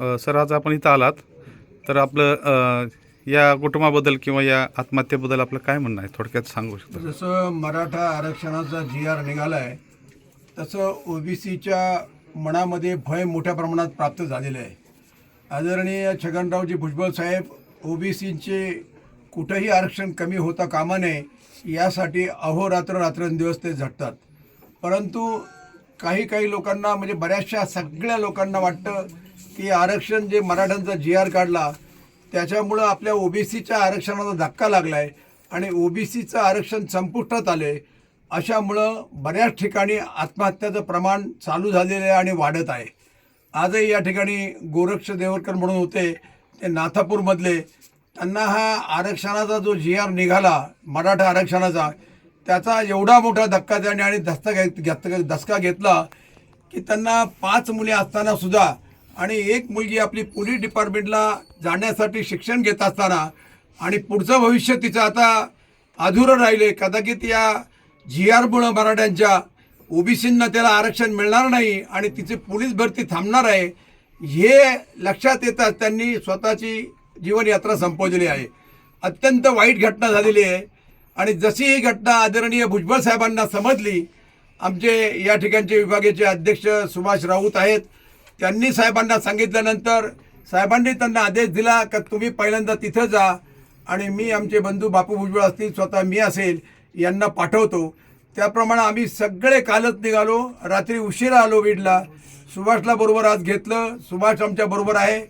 Sir आज आपण इथं आलात. तर आपलं या कुटुंबाबद्दल किंवा या आत्महत्येबद्दल आपलं काय म्हणणं आहे? थोडक्यात सांगू शकतो जसं मराठा आरक्षणाचा जी आर निघाला आहे तसं ओबीसीच्या मनामध्ये भय मोठ्या प्रमाणात प्राप्त झालेलं आहे आदरणीय छगनरावजी भुजबळ साहेब ओबीसीचे कुठंही आरक्षण कमी होता कामा नये यासाठी अहोरात्र रात्रंदिवस ते झटतात. परंतु काही काही लोकांना म्हणजे बऱ्याचशा सगळ्या लोकांना वाटतं की आरक्षण जे मराठ्यांचा जी आर काढला त्याच्यामुळं आपल्या ओबीसीच्या आरक्षणाला धक्का लागला आहे आणि ओबीसीचं आरक्षण संपुष्टात आले अशामुळं बऱ्याच ठिकाणी आत्महत्याचं प्रमाण चालू झालेलं आहे आणि वाढत आहे. आजही या ठिकाणी गोरक्ष देवरकर म्हणून होते ते नाथापूरमधले. त्यांना हा आरक्षणाचा जो जी आर निघाला मराठा आरक्षणाचा त्याचा एवढा मोठा धक्का त्याने आणि धस्ता घेत घेत- धसका घेतला की त्यांना पाच मुली असताना सुद्धा आणि एक मुलगी आपली पोलीस डिपार्टमेंटला जाण्यासाठी शिक्षण घेत असताना आणि पुढचं भविष्य तिचं आता अधुरं राहिले कदाचित या जी आरमुळं मराठ्यांच्या ओबीसींना त्याला आरक्षण मिळणार नाही आणि तिची पोलीस भरती थांबणार आहे हे लक्षात येतात त्यांनी स्वतःची जीवनयात्रा संपवलेली आहे. अत्यंत वाईट घटना झालेली आहे. आणि जशी ही घटना आदरणीय भुजबळ साहेबांना समजली आमचे या ठिकाणचे विभागाचे अध्यक्ष सुभाष राऊत आहेत त्यांनी साहेबांना सांगितल्यानंतर साहेबांनी त्यांना आदेश दिला का तुम्ही पहिल्यांदा तिथं जा आणि मी आमचे बंधू बापू भुजबळ असतील स्वतः मी असेल यांना पाठवतो. त्याप्रमाणे आम्ही सगळे कालच निघालो. रात्री उशिरा आलो बीडला. सुभाषला बरोबर आज घेतलं. सुभाष आमच्या बरोबर आहे.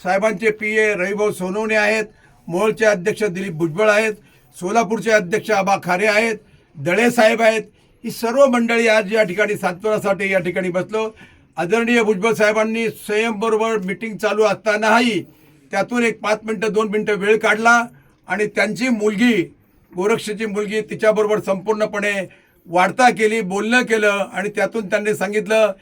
साहेबांचे पी ए रविभाऊ सोनवणे आहेत. मोहोळचे अध्यक्ष दिलीप भुजबळ आहेत. सोलापूरचे अध्यक्ष आबा खारे आहेत. दळे साहेब आहेत. ही सर्व मंडळी आज या ठिकाणी सांत्वनासाठी या ठिकाणी बसलो. आदरणीय भुजबळ साहेबांनी स्वयंबरोबर मिटिंग चालू असतानाही त्यातून एक पाच मिनटं दोन मिनटं वेळ काढला आणि त्यांची मुलगी गोरक्षची मुलगी तिच्याबरोबर संपूर्णपणे वार्ता केली बोलणं केलं आणि त्यातून त्यांनी सांगितलं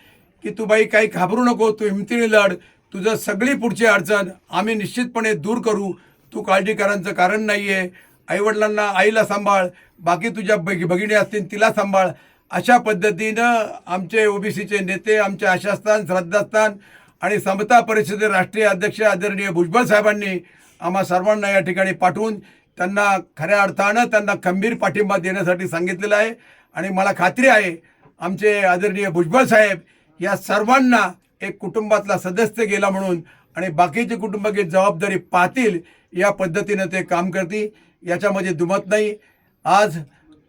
की तू बाई काही घाबरू नको तू हिमतीने लढ तुझं सगळी पुढची अडचण आम्ही निश्चितपणे दूर करू तू काळजी करायचं कारण नाही आहे आईवडिलांना आईला सांभाळ बाकी तुझ्या बग भगिनी असतील तिला सांभाळ अशा पद्धतीनं आमचे ओबीसीचे नेते आमचे आशास्थान श्रद्धास्थान आणि समता परिषदे राष्ट्रीय अध्यक्ष आदरणीय भुजबळ साहेबांनी आम्हा सर्वांना या ठिकाणी पाठवून त्यांना खऱ्या अर्थानं त्यांना खंबीर पाठिंबा देण्यासाठी सांगितलेलं आहे. आणि मला खात्री आहे आमचे आदरणीय भुजबळ साहेब या सर्वांना एक कुटुंबातला सदस्य गेला म्हणून आणि बाकीचे कुटुंबाची जबाबदारी पाहतील या पद्धतीनं ते काम करतील. याच्यामध्ये दुमत नाही. आज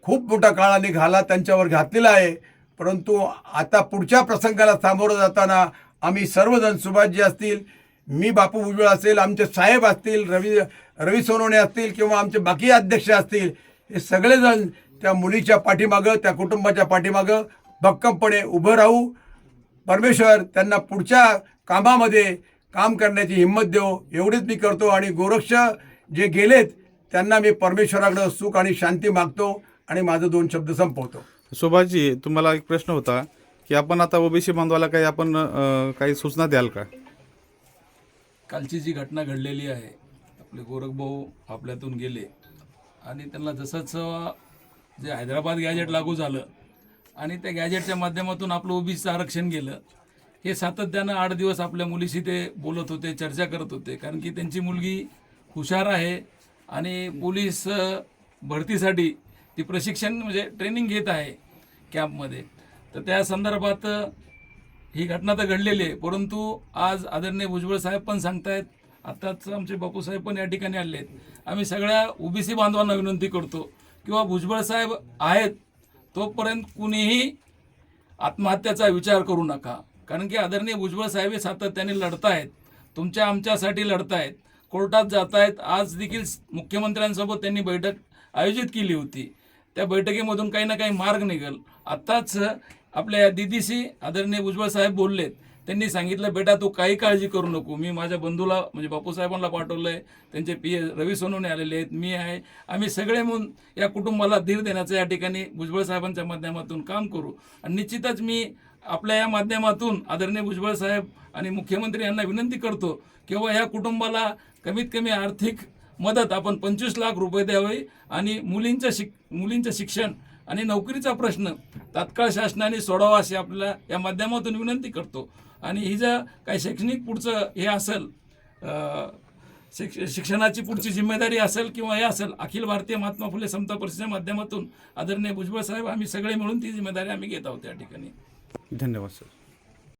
खूप मोठा काळा निघाला त्यांच्यावर घातलेला आहे. परंतु आता पुढच्या प्रसंगाला सामोरं जाताना आम्ही सर्वजण सुभाषजी असतील मी बापू भुजबळ असेल आमचे साहेब असतील रवी रवी सोनवणे असतील किंवा आमचे बाकी अध्यक्ष असतील हे सगळेजण त्या मुलीच्या पाठीमागं त्या कुटुंबाच्या पाठीमागं भक्कमपणे उभं राहू. परमेश्वर त्यांना पुढच्या कामामध्ये काम करण्याची हिंमत देऊ एवढीच मी करतो आणि गोरक्ष जे गेलेत त्यांना मी परमेश्वराकडं सुख आणि शांती मागतो. आणि माझं दोन शब्द संपवतो. सुभाषजी तुम्हाला एक प्रश्न होता की आपण आता ओबीसी बांधवाला काही आपण अ, काही सूचना द्याल का? कालची जी घटना घडलेली आहे आपले गोरखभाऊ आपल्यातून गेले आणि त्यांना जसंच जे हैदराबाद गॅजेट लागू झालं आणि त्या गॅजेटच्या माध्यमातून आपलं ओबीसीचं आरक्षण गेलं हे सातत्यानं आठ दिवस आपल्या मुलीशी ते बोलत होते चर्चा करत होते कारण की त्यांची मुलगी हुशार आहे आणि पोलीस अ, भरतीसाठी ती प्रशिक्षण म्हणजे ट्रेनिंग घेत आहे कॅम्पमध्ये. तर त्या संदर्भात ही घटना तर घडलेली आहे परंतु आज आदरणीय भुजबळ साहेब पण सांगतायत आताच आमचे बापूसाहेब पण या ठिकाणी आले आहेत आम्ही सगळ्या ओबीसी बांधवांना विनंती करतो किंवा भुजबळ साहेब आहेत तोपर्यंत कुणीही आत्महत्याचा विचार करू नका. कारण की आदरणीय भुजबळ साहेब हे सातत्याने लढतायत तुमच्या आमच्यासाठी लढतायत कोर्टात जात आहेत आज देखील मुख्यमंत्र्यांसोबत त्यांनी बैठक आयोजित केली होती. त्या बैठकीमधून काही ना काही मार्ग निघेल. आत्ताच आपल्या दिदीशी आदरणीय भुजबळ साहेब बोललेत. त्यांनी सांगितलं बेटा तू काही काळजी करू नको. मी माझ्या बंधूला म्हणजे बापूसाहेबांना पाठवलं आहे त्यांचे पी ए रवी सोनवणे आलेले आहेत. मी आहे. आम्ही सगळे म्हणून या कुटुंबाला धीर देण्याचं या ठिकाणी भुजबळ साहेबांच्या माध्यमातून काम करू. आणि निश्चितच मी आपल्या या माध्यमातून आदरणीय भुजबळ साहेब आणि मुख्यमंत्री यांना विनंती करतो किंवा या कुटुंबाला कमीत कमी आर्थिक मदत आपण पंचवीस लाख रुपये द्यावे आणि मुलींचं शिक मुलींचं शिक्षण आणि नोकरीचा प्रश्न तात्काळ शासनाने सोडावा अशी आपल्याला या माध्यमातून विनंती करतो. आणि ही जर काही शैक्षणिक पुढचं हे असेल शिक्ष शिक्षणाची पुढची जिम्मेदारी असेल किंवा हे असेल अखिल भारतीय महात्मा फुले समता परिषदेच्या माध्यमातून आदरणीय भुजबळ साहेब आम्ही सगळे मिळून ती जिम्मेदारी आम्ही घेत आहोत त्या ठिकाणी. धन्यवाद सर.